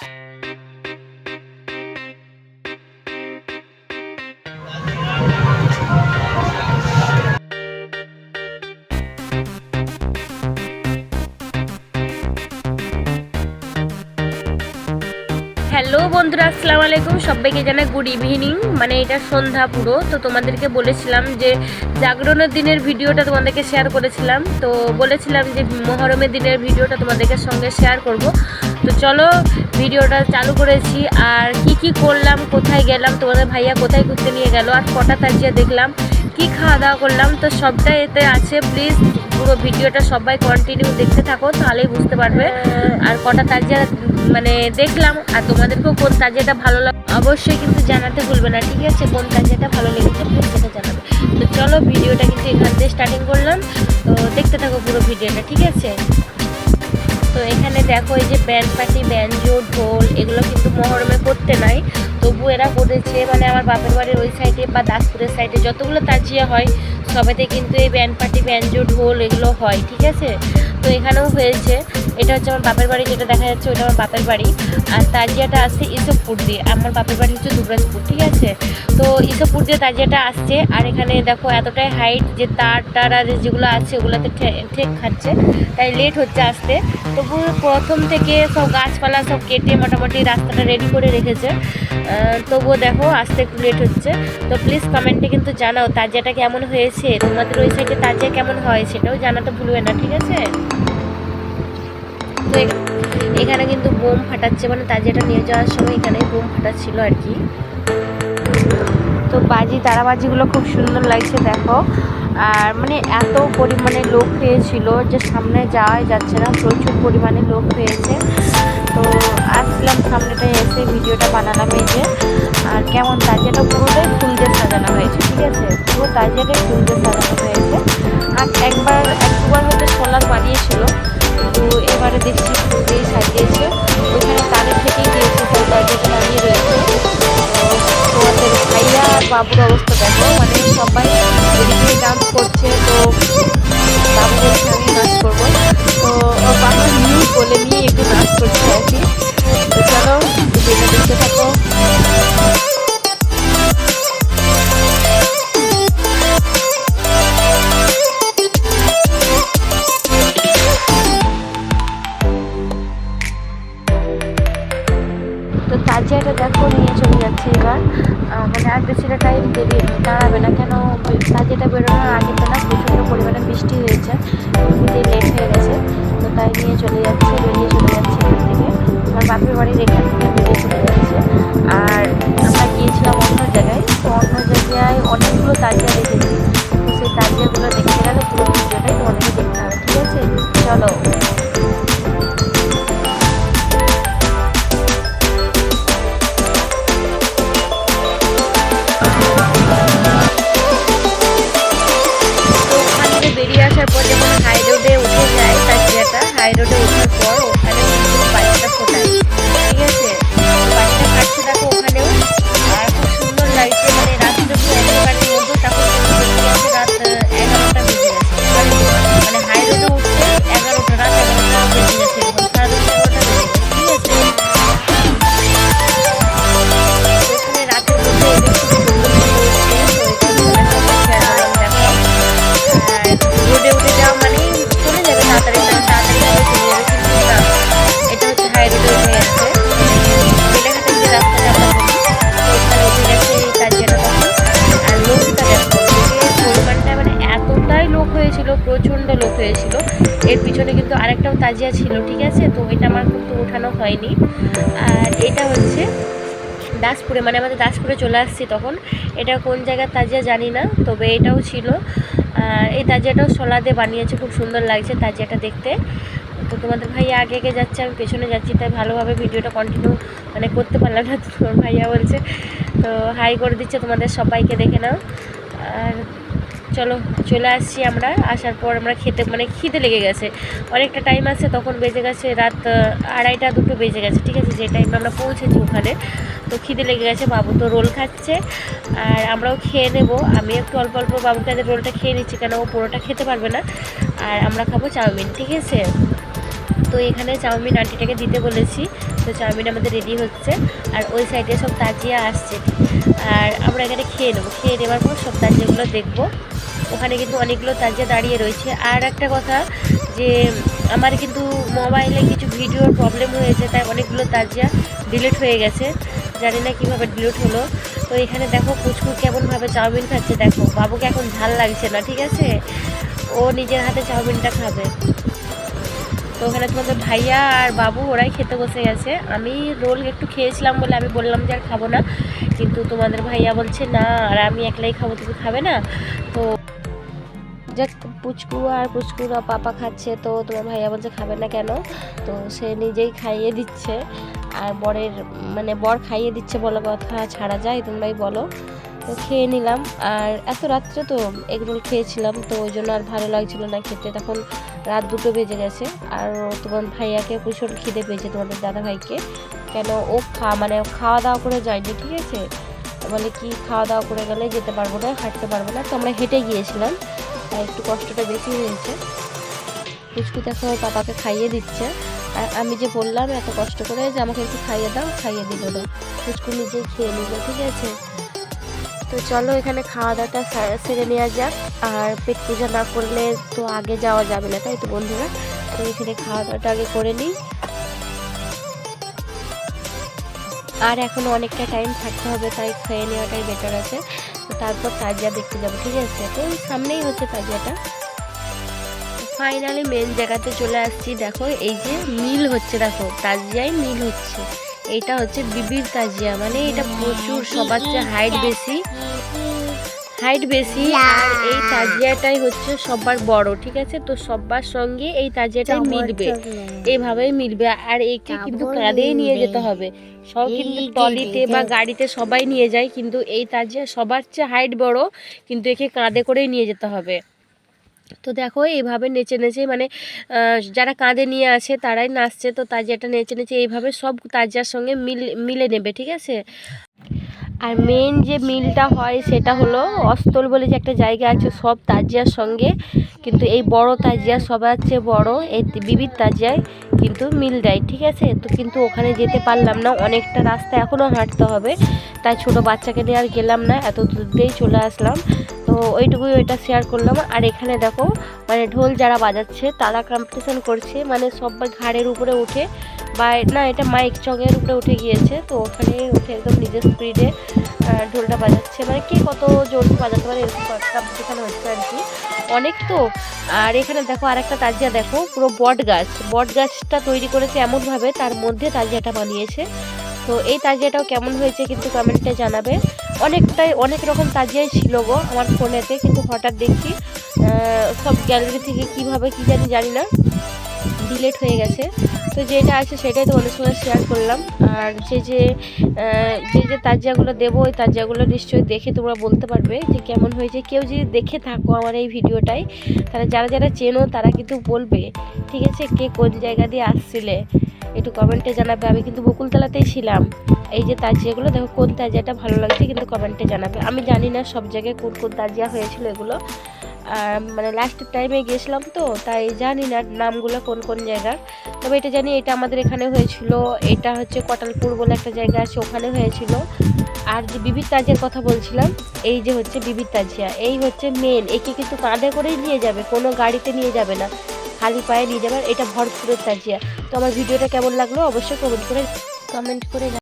Hello বন্ধুরা, আসসালামু আলাইকুম। সবাইকে জানাই গুড ইভিনিং মানে এটা সন্ধ্যা পুরো, তো তোমাদেরকে বলেছিলাম যে জাগরণের দিনের ভিডিওটা তোমাদেরকে শেয়ার করেছিলাম। তো বলেছিলাম যে মহরমের দিনের ভিডিওটা তোমাদেরকে সঙ্গে শেয়ার করব। তো চলো ভিডিওটা চালু করেছি। আর কি কি করলাম, কোথায় গেলাম, তোমাদের ভাইয়া কোথায় ঘুরতে নিয়ে গেল, আর কটা তাজিয়া দেখলাম, কি খাওয়া দাওয়া করলাম, তো সবটাই এতে আছে। প্লিজ পুরো ভিডিওটা সবাই কন্টিনিউ দেখতে থাকো, তাহলেই বুঝতে পারবে। আর কটা তাজিয়া মানে দেখলাম, আর তোমাদেরকেও কোন তাজিয়াটা ভালো লাগে, অবশ্যই কিন্তু জানাতে ভুলবে না, ঠিক আছে? কোন তাজিয়াটা ভালো লেগেছে প্লিজ সেটা জানাবে। তো চলো ভিডিওটা কিন্তু এখান থেকে স্টার্টিং করলাম। তো দেখতে থাকো পুরো ভিডিওটা, ঠিক আছে? তো এখানে দেখো এই যে ব্যান্ড পার্টি ব্যাঞ্জো ঢোল, এগুলো কিন্তু মহরমে করতে নাই। তবু এরা করেছে মানে আমার বাপের বাড়ির ওই সাইডে বা দাসপুরের সাইডে যতগুলো তাজিয়া হয়, সবেতে কিন্তু এই ব্যান্ড পার্টি ব্যাঞ্জো ঢোল এগুলো হয়, ঠিক আছে? তো এখানেও হয়েছে। এটা হচ্ছে আমার বাপের বাড়ি, যেটা দেখা যাচ্ছে ওটা আমার বাপের বাড়ি। আর তাজিয়াটা আসছে ইসবপুর দিয়ে। আমার বাপের বাড়ি হচ্ছে দুবরাজপুর, ঠিক আছে? তো ইসবপুর দিয়ে তাজিয়াটা আসছে। আর এখানে দেখো এতটাই হাইট যে তার টার আর যেগুলো আছে ওগুলোতে ঠেক খাচ্ছে। তাই লেট হচ্ছে আসতে। তবু প্রথম থেকে সব গাছপালা সব কেটে মোটামুটি রাস্তাটা রেডি করে রেখেছে। তবুও দেখো আসতে একটু লেট হচ্ছে। তো প্লিজ কমেন্টে কিন্তু জানাও তাজিয়াটা কেমন হয়েছে। তোমাদের ওই সাইডে তাজিয়া কেমন হয় সেটাও জানাতে ভুলবে না, ঠিক আছে? তো এখানে কিন্তু বোম ফাটাচ্ছে মানে তাজিয়াটা নিয়ে যাওয়ার সময় এখানে বোম ফাটাচ্ছিল আর কি। তো বাজি, তারাবাজিগুলো খুব সুন্দর লাগছে, দেখো। আর মানে এত পরিমাণে লোক হয়েছিল যে সামনে যাওয়াই যাচ্ছে না, প্রচুর পরিমাণে লোক হয়েছে তো আসলাম সামনেটায় এসে ভিডিওটা বানালাম এই যে। আর কেমন তাজিয়াটা পুরোটাই ফুল দিয়ে সাজানো হয়েছে, ঠিক আছে? পুরো তাজিয়াটাই ফুল দিয়ে সাজানো হয়েছে। আর একবার একবার হয়তো সোলার বানিয়েছিল তো এবারে দেখছি ফুল দিয়ে সাজিয়েছে। ওইখানে তাদের থেকেই দিয়েছে ফুল তাজিয়াটা বানিয়ে রয়েছে। তো তোমাদের ভাইয়া আর বাবুর অবস্থা দেখো মানে সবাই এদিকে ডান্স করছে, তো বাবু বলছে আমি নাচ করব। বাবু নিয়ে বলে নিয়ে একটু নাচ করছে আর তো চলো ভিডিওটা দেখতে থাকো তো তাজিয়াটা দেখো, নিয়ে চলে যাচ্ছে এবার। মানে আর বেশিটা টাইম দেরি দাঁড়াবে না। কেন তাজিয়াটা বেরোনোর আগে তো না প্রচণ্ড পরিমাণে বৃষ্টি হয়েছে লেট হয়ে গেছে। তাই নিয়ে চলে যাচ্ছে, বেরিয়ে চলে যাচ্ছে এখান থেকে। আমার বাপের বাড়ির এখান থেকে বেরিয়ে চলে যাচ্ছে তাজিয়াটা ছিল, ঠিক আছে? তো এটা আমার কিন্তু ওঠানো হয়নি। আর এটা হচ্ছে দাসপুরে মানে আমাদের দাসপুরে চলে আসছি তখন। এটা কোন জায়গার তাজিয়া জানি না, তবে এটাও ছিল। এই তাজিয়াটাও শোলা দিয়ে বানিয়েছে, খুব সুন্দর লাগছে তাজিয়াটা দেখতে। তো তোমাদের ভাইয়া আগে আগে যাচ্ছে, আমি পেছনে যাচ্ছি, তাই ভালোভাবে ভিডিওটা কন্টিনিউ মানে করতে পারলাম না তোমার ভাইয়া বলছে। তো হাই করে দিচ্ছে তোমাদের সবাইকে দেখে নাও। আর চলো, চলে আসছি আমরা। আসার পর আমরা খেতে মানে খিদে লেগে গেছে। অনেকটা টাইম আছে, তখন বেজে গেছে রাত আড়াইটা, দুটো বেজে গেছে, ঠিক আছে? যে টাইমে আমরা পৌঁছেছি ওখানে। তো খিদে লেগে গেছে, বাবু তো রোল খাচ্ছে। আর আমরাও খেয়ে নেব। আমি একটু অল্প অল্প বাবুর কাছে রোলটা খেয়ে নিচ্ছি, কেন ও পুরোটা খেতে পারবে না। আর আমরা খাব চাউমিন, ঠিক আছে? তো এখানে চাউমিন আন্টিটাকে দিতে বলেছি। তো চাউমিন আমাদের রেডি হচ্ছে। আর ওই সাইডে সব তাজিয়া আসছে। আর আমরা এখানে খেয়ে নেব। খেয়ে নেওয়ার পর সব তাজিয়াগুলো দেখব। ওখানে কিন্তু অনেকগুলো তাজিয়া দাঁড়িয়ে রয়েছে। আর একটা কথা যে, আমার কিন্তু মোবাইলে কিছু ভিডিওর প্রবলেম হয়েছে, তাই অনেকগুলো তাজিয়া ডিলিট হয়ে গেছে। জানি না কীভাবে ডিলিট হলো। তো এখানে দেখো, পুচকু কেমনভাবে চাউমিন খাচ্ছে, দেখো। বাবুকে এখন ঝাল লাগছে না, ঠিক আছে? ও নিজের হাতে চাউমিনটা খাবে। তো ওখানে তোমাদের ভাইয়া আর বাবু, ওরাই খেতে বসে গেছে। আমি রোল একটু খেয়েছিলাম বলে আমি বললাম যে আর খাব না। কিন্তু তোমাদের ভাইয়া বলছে, না, আর আমি একলাই খাব, তুমি খাবে না? তো যাক পুচকু আর পুচকুরা পাপা খাচ্ছে, তো তোমার ভাইয়া বলছে খাবে না কেন? তো সে নিজেই খাইয়ে দিচ্ছে। আর বরের মানে বর খাইয়ে দিচ্ছে বলো কথা, ছাড়া যায়, তোমরাই বলো। তো খেয়ে নিলাম। আর এত রাত্রে তো এগরোল খেয়েছিলাম, তো ওই জন্য আর ভালো লাগছিল না খেতে। তখন রাত দুটো বেজে গেছে। আর তোমার ভাইয়াকে ভীষণ খিদে পেয়েছে, তোমাদের দাদা ভাইকে কেন ও খা মানে খাওয়া দাওয়া করে যায়নি, ঠিক আছে? বলে কি খাওয়া দাওয়া করে গেলে যেতে পারব না, হাঁটতে পারব না। তো আমরা হেঁটে গিয়েছিলাম। আর একটু কষ্টটা বেশি হয়েছে। পুচকু দেখো পাপাকে খাইয়ে দিচ্ছে। আর আমি যে বললাম এত কষ্ট করে যে আমাকে একটু খাইয়ে দাও, খাইয়ে দিল না। পুচকু নিজেই খেয়ে নিল, ঠিক আছে? তো চলো এখানে খাওয়া দাওয়াটা সেরে নেওয়া যাক। আর পেট পূজা না করলে তো আগে যাওয়া যাবে না, তাই তো বন্ধুরা? তো এখানে খাওয়া দাওয়াটা আগে করে নিই। আর এখনও অনেকটা টাইম থাকতে হবে, তাই খেয়ে নেওয়াটাই বেটার আছে। তো তারপর তাজিয়া দেখতে যাব, ঠিক আছে? তো সামনেই হচ্ছে তাজিয়াটা। ফাইনালি মেন জায়গাতে চলে আসছি। দেখো, এই যে মিল হচ্ছে, দেখো তাজিয়ায় মিল হচ্ছে। এটা হচ্ছে বিবির তাজিয়া। মানে এটা প্রচুর, সবার চেয়ে হাইট বেশি। হাইট বেশি আর এই তাজিয়াটাই হচ্ছে সবার বড় ঠিক আছে? তো সবার সঙ্গে এই তাজিয়াটাই মিলবে। এইভাবেই মিলবে। আর একে কিন্তু কাঁধেই নিয়ে যেতে হবে। সব কিন্তু টলিতে বা গাড়িতে সবাই নিয়ে যায় কিন্তু এই তাজিয়া সবার চেয়ে হাইট বড় কিন্তু একে কাঁধে করেই নিয়ে যেতে হবে। তো দেখো এইভাবে নেচে নেচে মানে যারা কাঁধে নিয়ে আসে তারাই নাচছে। তো তাজিয়াটা নেচে নেচে এইভাবে সব তাজিয়ার সঙ্গে মিল মিলে নেবে ঠিক আছে? আর মেন যে মিলটা হয় সেটা হলো অস্তল বলে যে একটা জায়গা আছে, সব তাজিয়ার সঙ্গে। কিন্তু এই বড় তাজিয়া, সবার চেয়ে বড় এই বিবির তাজিয়ায় কিন্তু মিল দেয়, ঠিক আছে? তো কিন্তু ওখানে যেতে পারলাম না, অনেকটা রাস্তা এখনও হাঁটতে হবে। তাই ছোট বাচ্চাকে নিয়ে আর গেলাম না, এত দূরেই চলে আসলাম। তো ওইটুকুই ওইটা শেয়ার করলাম। আর এখানে দেখো মানে ঢোল যারা বাজাচ্ছে, তারা কম্পিটিশন করছে মানে সবাই ঘাড়ের উপরে উঠে বা না, এটা মাইক চকের উপরে উঠে গিয়েছে, তো ওখানে উঠে একদম নিজের স্পিডে ঢোলটা বাজাচ্ছে। মানে কে কত জোর বাজাতে পারে, এরকম কম্পিটিশন হচ্ছে আর কি। অনেক তো। আর এখানে দেখো আরেকটা তাজিয়া, দেখো, পুরো বট গাছ। বট গাছটা তৈরি করেছে এমনভাবে, তার মধ্যে তাজিয়াটা বানিয়েছে। তো এই তাজিয়াটাও কেমন হয়েছে কিন্তু কমেন্টে জানাবে। অনেকটাই, অনেক রকম তাজিয়াই ছিল গো আমার ফোনেতে কিন্তু হঠাৎ দেখি সব গ্যালারি থেকে কীভাবে কি জানি জানি না। ডিলেট হয়ে গেছে। তো যেটা আছে সেটাই তোমাদের সঙ্গে শেয়ার করলাম। আর যে যে যে যে তাজিয়াগুলো দেবো, ওই তাজিয়াগুলো নিশ্চয়ই দেখে তোমরা বলতে পারবে যে কেমন হয়েছে। কেউ যদি দেখে থাকো আমার এই ভিডিওটাই, তাহলে যারা যারা চেনো তারা কিন্তু বলবে, ঠিক আছে, কে কোন জায়গা দিয়ে আসছিলে? একটু কমেন্টে জানাবে। আমি কিন্তু বকুলতলাতেই ছিলাম। এই যে তাজিয়াগুলো, দেখো কোন তাজিয়াটা ভালো লাগছে, কিন্তু কমেন্টে জানাবে। আমি জানি না সব জায়গায় কোন কোন তাজিয়া হয়েছিল এগুলো। মানে লাস্টের টাইমে গিয়েছিলাম তো, তাই জানি না নামগুলো কোন কোন জায়গার। তবে এটা জানি এটা আমাদের এখানে হয়েছিল, এটা হচ্ছে কটালপুর বলে একটা জায়গা আছে, ওখানে হয়েছিল। আর যে বিবির তাজিয়ার কথা বলছিলাম, এই যে হচ্ছে বিবির তাজিয়া, এই হচ্ছে মেন একে কিন্তু কাঁধে করেই নিয়ে যাবে, কোনো গাড়িতে নিয়ে যাবে না, খালি পায়ে নিয়ে যাবে এটা ভরপুরের তাজিয়া। তো আমার ভিডিওটা কেমন লাগল অবশ্যই কমেন্ট করে কমেন্ট করে